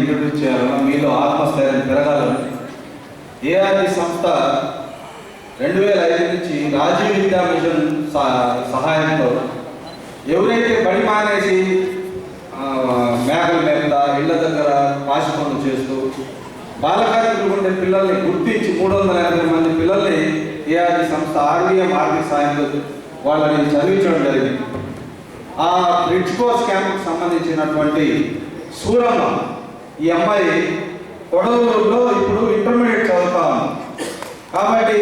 Introduce చేయాలన్నా మీలో ఆత్మస్థైర్యం పెరగాలని ఏఆర్డి సంస్థ రెండు వేల ఐదు నుంచి రాజీవ్ విద్యా మిషన్ సహ- సహాయంతో ఎవరైతే బడి మానేసి మేకల మేత ఇళ్ళ దగ్గర పాసి పనులు చేస్తూ బాలకార్మికులు ఉండే పిల్లల్ని గుర్తించి మూడు వందల ఎనభై మంది పిల్లల్ని ఏఆర్డి సంస్థ ఆర్బీఎం ఆర్థిక సాయంతో వాళ్ళని చదివించడం జరిగింది. ఆ బ్రిడ్జ్ కోర్స్ క్యాంప్కి సంబంధించినటువంటి సూరమ్మ ఈ అమ్మాయి కొడవలూరులో ఇప్పుడు ఇంటర్మీడియట్ చదువుతా ఉంది. కాబట్టి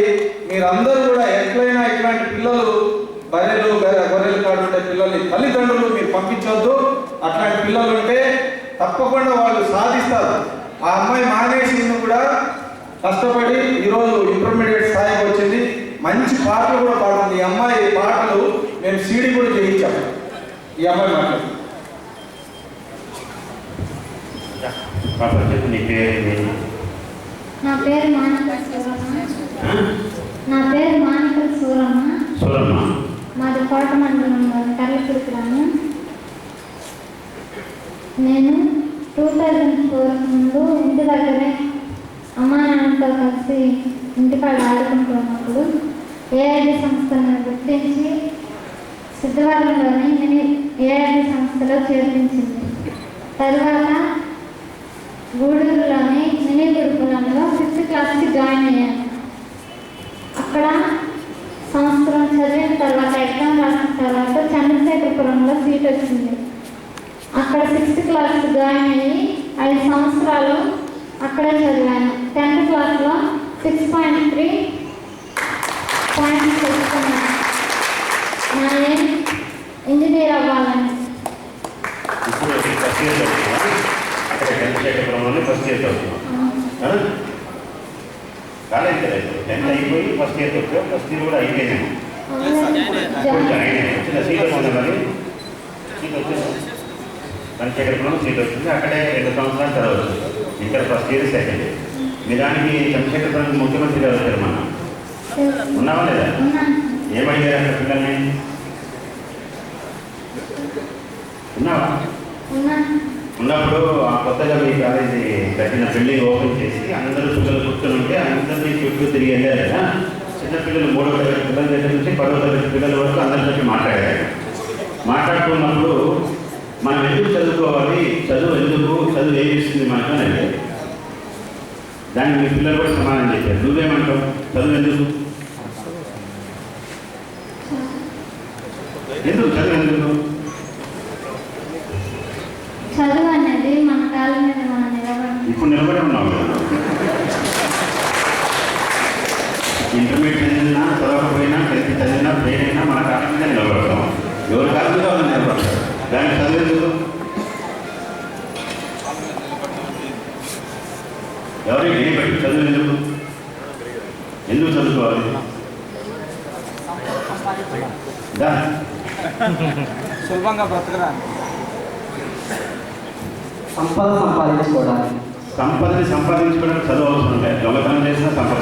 మీరందరూ కూడా ఎట్లయినా ఇట్లాంటి పిల్లలు బర్రెలు బర్రెలు గొర్రెలు ఉండే పిల్లల్ని తల్లిదండ్రులు మీరు పంపించొద్దు. అట్లాంటి పిల్లలు ఉంటే తప్పకుండా వాళ్ళు సాధిస్తారు. ఆ అమ్మాయి మానేసింది కూడా కష్టపడి ఈరోజు ఇంటర్మీడియట్ స్థాయికి వచ్చింది. మంచి పాటలు కూడా పాడుతుంది. ఈ అమ్మాయి పాటలు మేము సీడీ కూడా చేయించాం. ఈ అమ్మాయి మాట్లాడుతుంది. చెప్పు నీ పేరు ఏంటి? నా పేరు మానిక? నా పేరు మానిక సూరమ్మ సూరమ్మ మాది కోట మండలంలో కర్లపూడి గ్రామం నేను టూ థౌజండ్ ఫోర్ ముందు ఇంటి దగ్గరే అమ్మా నాన్నతో కలిసి ఇంటికాడ ఆడుకుంటున్నప్పుడు ఏఐడి సంస్థను గుర్తించి సిద్ధవరంలోని ఏఐడి సంస్థలో చేర్పించింది తరువాత గూడూరులోని మినీ గురుకులంలో ఫిఫ్త్ క్లాస్కి జాయిన్ అయ్యాను. అక్కడ సంవత్సరం చదివిన తర్వాత ఎగ్జామ్ రాసిన తర్వాత చంద్రశేఖరపురంలో సీట్ వచ్చింది. అక్కడ సిక్స్త్ క్లాస్ జాయిన్ అయ్యి ఐదు సంవత్సరాలు అక్కడే చదివాను. టెన్త్ క్లాస్లో సిక్స్ పాయింట్ త్రీ పాయింట్స్ తెచ్చుకున్నాను. నా ఏం ఇంజనీర్ అవ్వాలని ఇప్పుడు ఫస్ట్ ఇయర్ ఫస్ట్ ఇయర్ చదువుతున్నాం ఆ? కాలేజ్ కదా ఇప్పుడు టెన్త్ అయిపోయి ఫస్ట్ ఇయర్ వచ్చాం. ఫస్ట్ ఇయర్ కూడా అయిపోయింది. ఇప్పుడు వచ్చిన సీట్ ఉంది మరి? సీట్ వచ్చింది? చంద్రశేఖరపురంలో సీట్ వచ్చింది. అక్కడే రెండు సంవత్సరాలు చదవచ్చు inter first year second year నిజానికి చంద్రశేఖరపురం ముఖ్యమంత్రి గారు వచ్చారు మన ఉన్నావా లేదా? ఏమయ్యారు అక్కడ పిల్లల్ని? ఉన్నావా? ఉన్నప్పుడు ఆ కొత్తగా మీ కాలేజీ కట్టిన బిల్డింగ్ ఓపెన్ చేసి అందరూ పిల్లలు కూర్చొని ఉంటే అందరినీ చుట్టూ తిరిగి వెళ్ళారు కదా. చిన్న పిల్లలు మూడో తరగతి పిల్లల దగ్గర నుంచి పదవ తరగతి పిల్లల వరకు అందరితో మాట్లాడారు. మాట్లాడుతున్నప్పుడు మనం ఎందుకు చదువుకోవాలి? చదువు ఎందుకు? చదువు ఏమి ఇస్తుంది మనకు అని అడిగారు. దానికి మీ పిల్లలు కూడా సమాధానం చేశారు నువ్వేమంటావు? చదువు ఎందుకు? ఎందుకు చదువు అనేది మన కాళ్ళ మీద మనం నిలబడి ఇప్పుడు నిలబడి ఇంటర్మీడియట్ చదివినా చదవకపోయినా టెన్త్ చదివినా ఫెయిల్ అయినా మన కారణంగా నిలబడతాం. ఎవరి కారణంగా మీద వాళ్ళు నిలబడతారు? దానికి చదువు ఎందుకు ఎవరికి ఏమి చదువు ఎందుకు చదువుకోవాలి? సులభంగా బ్రతకరా. సంపద సంపాదించుకోవడానికి. సంపదని సంపాదించుకోవడానికి చదువు అవసరం లేదు. దొంగతనం చేసినా సంపద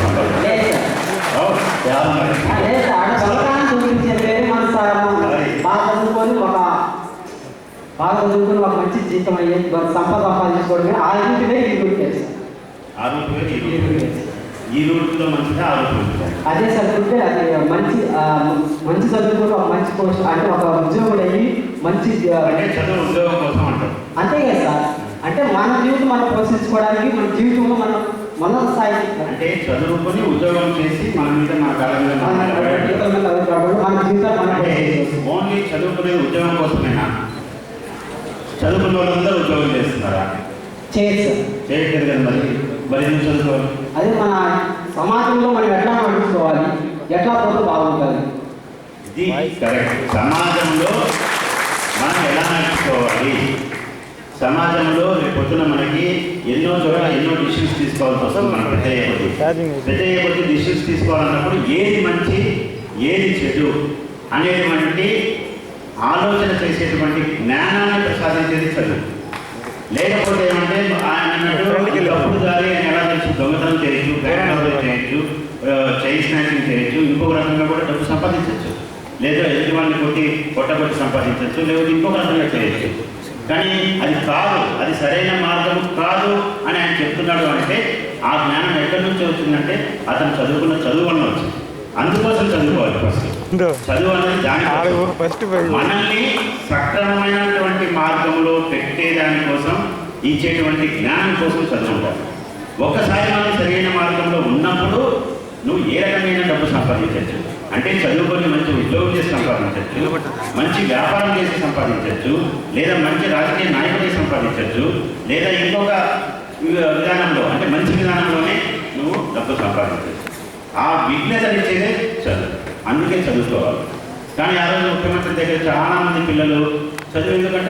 బాగా చదువుకొని ఒక మంచి జీతం అయ్యే సంపద సంపాదించుకోవడమే ఆ ఇంటినే ఈ రూట్. ఆ రూట్ ఈ రూట్లో మంచిదా ఆ రూట్ అదే చదువుకుంటే అది మంచి మంచి చదువుకొని ఒక మంచి పోస్ట్ అంటే ఒక ఉద్యోగుడు అయ్యి మంచి చదువు ఉద్యోగం కోసం అంటారు అంతే కదా సార్ అంటే మన జీవితం మనం పోషించుకోవడానికి మన జీవితంలో మనం మన స్థాయికి అంటే చదువుకొని ఉద్యోగం చేసి మన మీద మన మీద మన. జీవితంలో అంటే. ఓన్లీ చదువుకునేది ఉద్యోగం కోసమేనా? చదువుకున్న వాళ్ళందరూ ఉద్యోగం చేస్తున్నారా? చేయొచ్చు. చేయట్లేదు కదా మరి? మరి ఎందుకు చదువుకోవాలి? అదే మన సమాజంలో మనం ఎట్లా నడుచుకోవాలి? ఎట్లా పోతే బాగుంటుంది? ఇది కరెక్ట్. సమాజంలో మనం ఎలా నడుచుకోవాలి? సమాజంలో రేపు పొద్దున మనకి ఎన్నో చోట్ల ఎన్నో డిసిషన్స్ తీసుకోవాల్సి వస్తుంది మనం పెద్ద. పెద్ద కొద్దీ డిసిషన్స్ తీసుకోవాలన్నప్పుడు ఏది మంచి ఏది చెడు అనేటువంటి ఆలోచన చేసేటువంటి జ్ఞానాన్ని ప్రసాదించేది చదువు లేకపోతే ఏమంటే ఆయన అన్నట్టు దారి అని ఎలా తెలుసు? దొంగతనం చేయొచ్చు బ్యాంక్ చేయొచ్చు చైన్ స్నాచింగ్ చేయొచ్చు ఇంకొక రకంగా కూడా డబ్బు సంపాదించవచ్చు లేదా ఎదుటి వాళ్ళని కొట్టి కొట్టబట్టి సంపాదించవచ్చు లేదా ఇంకొక రకంగా చేయొచ్చు. కానీ అది కాదు అది సరైన మార్గం కాదు అని ఆయన చెప్తున్నాడు అంటే ఆ జ్ఞానం ఎక్కడి నుంచి వచ్చిందంటే అతను చదువుకున్న చదువు వల్ల వచ్చింది. అందుకోసం చదువుకోవాలి ఫస్ట్ చదువు అనేది దాని ఫస్ట్ మనల్ని సక్రమమైనటువంటి మార్గంలో పెట్టేదానికోసం ఇచ్చేటువంటి జ్ఞానం కోసం చదువుకుంటారు ఒక్కసారి మనం సరైన మార్గంలో ఉన్నప్పుడు నువ్వు ఏ రకమైన డబ్బు సంపాదించవచ్చు? అంటే చదువుకొని మంచి ఉద్యోగం చేసి సంపాదించవచ్చు మంచి వ్యాపారం చేసి సంపాదించవచ్చు లేదా మంచి రాజకీయ నాయకుడిని సంపాదించవచ్చు లేదా ఇంకొక విధానంలో అంటే మంచి విధానంలోనే నువ్వు డబ్బు సంపాదించవచ్చు. ఆ విఘ్నతనిచ్చేదే చదువు. అందుకే చదువుకోవాలి. కానీ ఆ రోజు ముఖ్యమంత్రి దగ్గర చాలా మంది పిల్లలు చదువు ఎందుకంటే